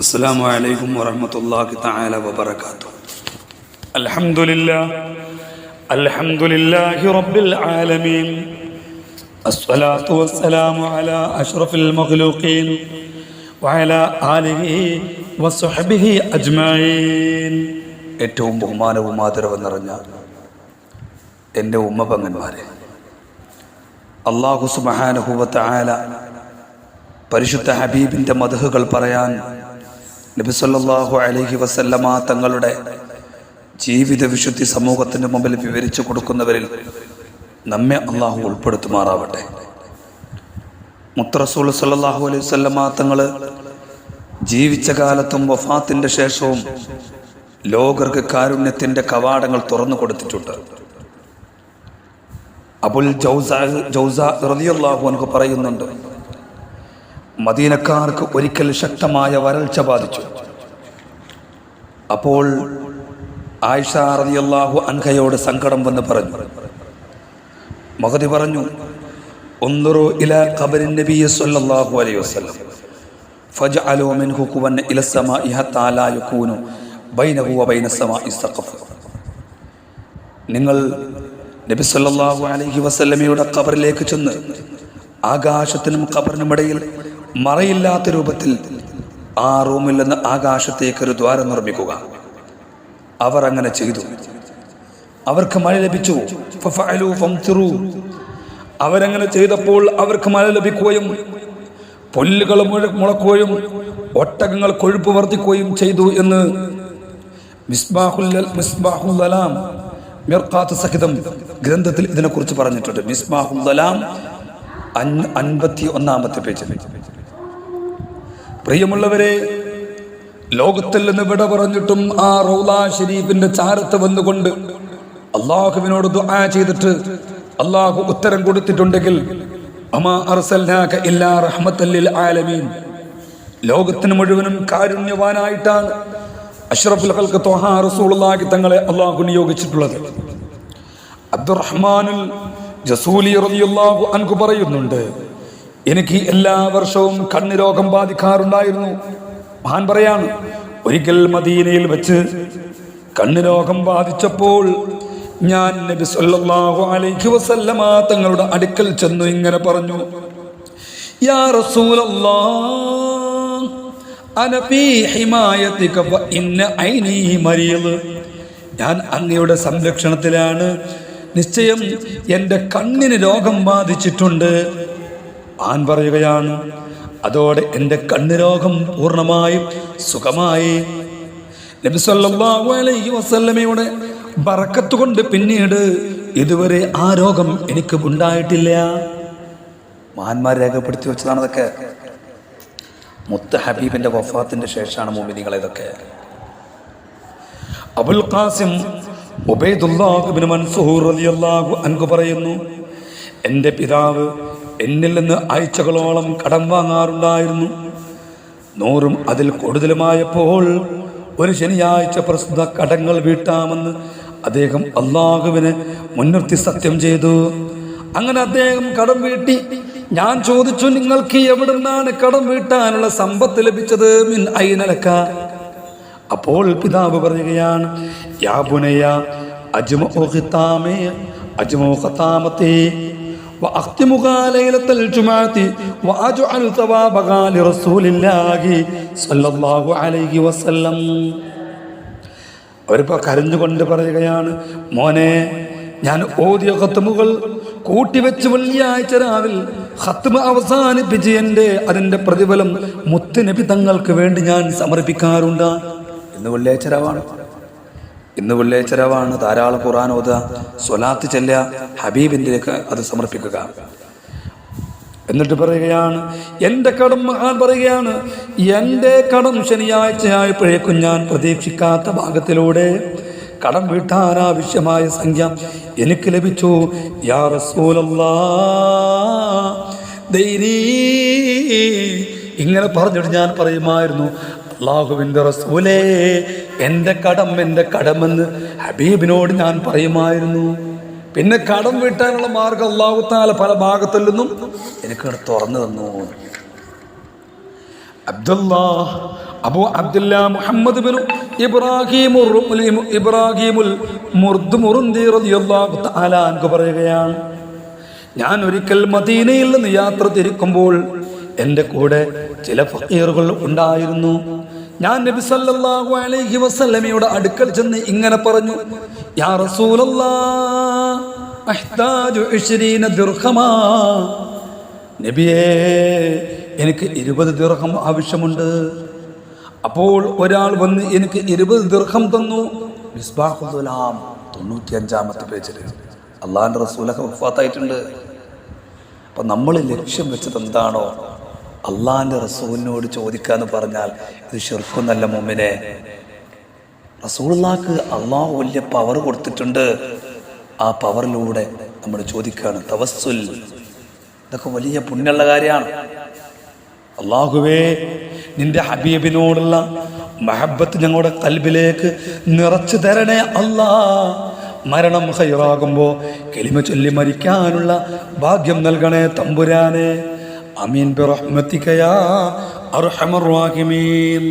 السلام عليكم ورحمة الله تعالى وبركاته الحمد لله الحمد لله رب العالمين الصلاة والسلام على أشرف المخلوقين وعلى آله وصحبه أجمعين ഏറ്റവും ബഹുമാനവും ആദരവും നിറഞ്ഞ എൻ്റെ ഉമ്മ പങ്ങന്മാരെ അള്ളാഹു സുബഹാനുഹൂവത്ത ആല പരിശുദ്ധ ഹബീബിൻ്റെ മധുഹുകൾ പറയാൻ നബിസല്ലാഹു അലഹി വസല്ലമ തങ്ങളുടെ ജീവിത വിശുദ്ധി സമൂഹത്തിന് മുമ്പിൽ വിവരിച്ചു കൊടുക്കുന്നവരിൽ നമ്മെ അള്ളാഹു ഉൾപ്പെടുത്തുമാറാവട്ടെ. മുത്തറസൂൽ സല്ലാഹു അലൈഹി വസല്ലമ തങ്ങൾ ജീവിച്ച കാലത്തും വഫാത്തിന്റെ ശേഷവും ലോകർക്ക് കാരുണ്യത്തിന്റെ കവാടങ്ങൾ തുറന്നു കൊടുത്തിട്ടുണ്ട്. അബുൽ ജൗസ ജൗസ റളിയല്ലാഹു എനിക്ക് പറയുന്നുണ്ട് മദീനക്കാർക്ക് ഒരിക്കൽ ശക്തമായ വരൾച്ച ബാധിച്ചു. അപ്പോൾ ആയിഷ റളിയല്ലാഹു അൻഹയോട് സങ്കടം വന്ന് പറഞ്ഞു. മഹതി പറഞ്ഞു ഒന്നുറു ഇല ഖബറിൻ നബി സല്ലല്ലാഹു അലൈഹി വസല്ലം. ഫജ്അലു മിൻഹു കുവൻ ഇല സമാഇ ഹത്താ ലാ ബൈനഹു വ ബൈന സമാഇ സഖഫ് നിങ്ങൾ നബി സല്ലല്ലാഹു അലൈഹി വസല്ലമയുടെ ഖബറിലേക്ക് ചെന്ന് ആകാശത്തിനും ഖബറിനുമിടയിൽ മറയില്ലാത്ത രൂപത്തിൽ ആ റൂമിൽ നിന്ന് ആകാശത്തേക്ക് ഒരു ദ്വാരം നിർമ്മിക്കുക. അവർ അങ്ങനെ ചെയ്തു. അവർക്ക് മഴ ലഭിച്ചു. അവരങ്ങനെ ചെയ്തപ്പോൾ അവർക്ക് മഴ ലഭിക്കുകയും പുല്ലുകൾ മുളക്കുകയും ഒട്ടകങ്ങൾ കൊഴുപ്പ് വർദ്ധിക്കുകയും ചെയ്തു എന്ന് മിർഖാത്ത് സഹിതം ഗ്രന്ഥത്തിൽ ഇതിനെക്കുറിച്ച് പറഞ്ഞിട്ടുണ്ട്. മിസ്ബാഹുലാം അൻ- അൻപത്തി ഒന്നാമത്തെ പേജിൽ. പ്രിയമുള്ളവരെ ലോകത്തിൽ നിന്ന് വിട പറഞ്ഞിട്ടും ആ റൗലാ ഷരീഫിന്റെ ചാരത്ത് വന്നുകൊണ്ട് അള്ളാഹുവിനോട് ദുആ ചെയ്തിട്ട് അള്ളാഹു ഉത്തരം കൊടുത്തിട്ടുണ്ടെങ്കിൽ ആലമീൻ. ലോകത്തിന് മുഴുവനും കാരുണ്യവാനായിട്ടാണ് അഷ്റഫുൽ ഖൽക്ക് റസൂളാക്കി റസൂലുള്ളാഹി തങ്ങളെ അള്ളാഹു നിയോഗിച്ചിട്ടുള്ളത്. അബ്ദുറഹ്മാനുൽ ജസൂലി അൻകു പറയുന്നുണ്ട് എനിക്ക് എല്ലാ വർഷവും കണ്ണ് രോഗം ബാധിക്കാറുണ്ടായിരുന്നു. മഹാൻ പറയാണ് ഒരിക്കൽ മദീനയിൽ വെച്ച് കണ്ണ് രോഗം ബാധിച്ചപ്പോൾ ഞാൻ നബി സല്ലല്ലാഹു അലൈഹി വസല്ലമ തങ്ങളുടെ അടുക്കൽ ചെന്നു ഇങ്ങനെ പറഞ്ഞു യാ റസൂലല്ലാഹ് അന ഫീ ഹിമായതിക ഇന്ന ഞാൻ അങ്ങയുടെ സംരക്ഷണത്തിലാണ്. നിശ്ചയം എന്റെ കണ്ണിന് രോഗം ബാധിച്ചിട്ടുണ്ട്. ആൻ പറയുകയാണ് അതോടെ എന്റെ കണ്ണുരോഗം പൂർണമായും സുഖമായി. നബി സല്ലല്ലാഹു അലൈഹി വസല്ലമയുടെ ബറക്കത്ത് കൊണ്ട് പിന്നീട് ഇതുവരെ ആ രോഗം എനിക്ക് ഉണ്ടായിട്ടില്ല. മഹാന്മാർ രേഖപ്പെടുത്തി വെച്ചതാണ് ഇതൊക്കെ. മുത്ത ഹബീബിന്റെ വഫാത്തിന്റെ ശേഷമാണ് മോമിനികൾ ഇതൊക്കെ. അബുൽ ഖാസിം ഉബൈദുല്ലാഹിബ്നു മൻസൂർ റളിയല്ലാഹു അൻഹു പറയുന്നു എന്റെ പിതാവ് എന്നിൽ നിന്ന് ആഴ്ചകളോളം കടം വാങ്ങാറുണ്ടായിരുന്നു. നൂറും അതിൽ കൂടുതലുമായപ്പോൾ ഒരു ശനിയാഴ്ച പ്രസ്തുത കടങ്ങൾ വീട്ടാമെന്ന് അദ്ദേഹം അള്ളാഹുവിനെ മുൻനിർത്തി സത്യം ചെയ്തു. അങ്ങനെ അദ്ദേഹം കടം വീട്ടി. ഞാൻ ചോദിച്ചു നിങ്ങൾക്ക് എവിടുന്നാണ് കടം വീട്ടാനുള്ള സമ്പത്ത് ലഭിച്ചത്? മിൻ ഐനലക്ക അപ്പോൾ പിതാവ് പറയുകയാണ് യാ ബുനയ ഖതാമത്തെ وأختمها ليلة الجمعة وأجعل ثوابها لرسول الله صلى الله عليه وسلم അവരിപ്പോൾ കരഞ്ഞുകൊണ്ട് പറയുകയാണ് മോനെ ഞാൻ ഓതിയ ഖത്തുമുകൾ കൂട്ടിവെച്ച് വെള്ളിയാഴ്ച രാവിൽ ഖത്തുമ അവസാനിപ്പിച്ച് എൻ്റെ അതിൻ്റെ പ്രതിഫലം മുത്തുനബി തങ്ങൾക്ക് വേണ്ടി ഞാൻ സമർപ്പിക്കാറുണ്ട് ഇന്ന് വെള്ളിയാഴ്ച രാവാണ് ഇന്ന് വെള്ളിയാഴ്ച രാവാണ് ധാരാളം ഖുറാൻ ഓത സ്വലാത്ത് ചെല്ലുക ഹബീബിന്റെയൊക്കെ അത് സമർപ്പിക്കുക. എന്നിട്ട് പറയുകയാണ് എന്റെ കടം മഹാൻ പറയുകയാണ് എന്റെ കടം ശനിയാഴ്ചയായപ്പോഴേക്കും ഞാൻ പ്രതീക്ഷിക്കാത്ത ഭാഗത്തിലൂടെ കടം വീട്ടാനാവശ്യമായ സംഖ്യ എനിക്ക് ലഭിച്ചു. യാ റസൂലല്ലാ ഇങ്ങനെ പറഞ്ഞിട്ട് ഞാൻ പറയുമായിരുന്നു. അള്ളാഹുവിന്റെ റസൂലേ എന്റെ കടം എന്റെ കടമെന്ന് ഹബീബിനോട് ഞാൻ പറയുമായിരുന്നു. പിന്നെ കടം വീട്ടാനുള്ള മാർഗം അള്ളാഹുത്താല പല ഭാഗത്തിൽ നിന്നും എനിക്ക് തുറന്നു തന്നു. Abdullah Abu Abdullah Muhammad bin Ibrahim ഇബ്രാഹിമുൽ മുർദ് മുറുന്തി റളിയല്ലാഹു തആല പറയുകയാണ് ഞാൻ ഒരിക്കൽ മദീനയിൽ നിന്ന് യാത്ര തിരിക്കുമ്പോൾ എന്റെ കൂടെ ചില ഫക്കീറുകൾ ഉണ്ടായിരുന്നു. ഞാൻ നബി സല്ലല്ലാഹു അലൈഹി വസല്ലമയുടെ അടുക്കൽ ചെന്ന് ഇങ്ങനെ പറഞ്ഞു യാ റസൂലല്ലാ നബിയേ എനിക്ക് ഇരുപത് ദിർഹം ആവശ്യമുണ്ട്. അപ്പോൾ ഒരാൾ വന്ന് എനിക്ക് ഇരുപത് ദീർഘം തന്നു. മിസ്ബാഹുലാം തൊണ്ണൂറ്റി അഞ്ചാമത്തെ പേജിൽ. അള്ളാഹിന്റെ റസൂലൊക്കെ വഫാത്തായിട്ടുണ്ട്. അപ്പം നമ്മൾ ലക്ഷ്യം വെച്ചത് എന്താണോ അള്ളാഹിന്റെ റസൂലിനോട് ചോദിക്കാന്ന് പറഞ്ഞാൽ ഇത് ഷെർക്കൊന്നല്ല മുമ്മിനെ റസൂള്ളാക്ക് അള്ളാഹു വലിയ പവർ കൊടുത്തിട്ടുണ്ട്. ആ പവറിലൂടെ നമ്മൾ ചോദിക്കുകയാണ് തവസ്സുൽ. ഇതൊക്കെ വലിയ പുണ്യമുള്ള കാര്യമാണ്. അള്ളാഹുവേ നിന്റെ ഹബീബിനോടുള്ള മഹബത്ത് ഞങ്ങളുടെ കൽബിലേക്ക് നിറച്ചു തരണേ അല്ലാ. മരണം ഹൈറാകുമ്പോൾ കെളിമ ചൊല്ലി മരിക്കാനുള്ള ഭാഗ്യം നൽകണേ തമ്പുരാനെ. അമീൻ ബിറഹ്മത്തിക്കയാ അർഹമർ റാഹിമീൻ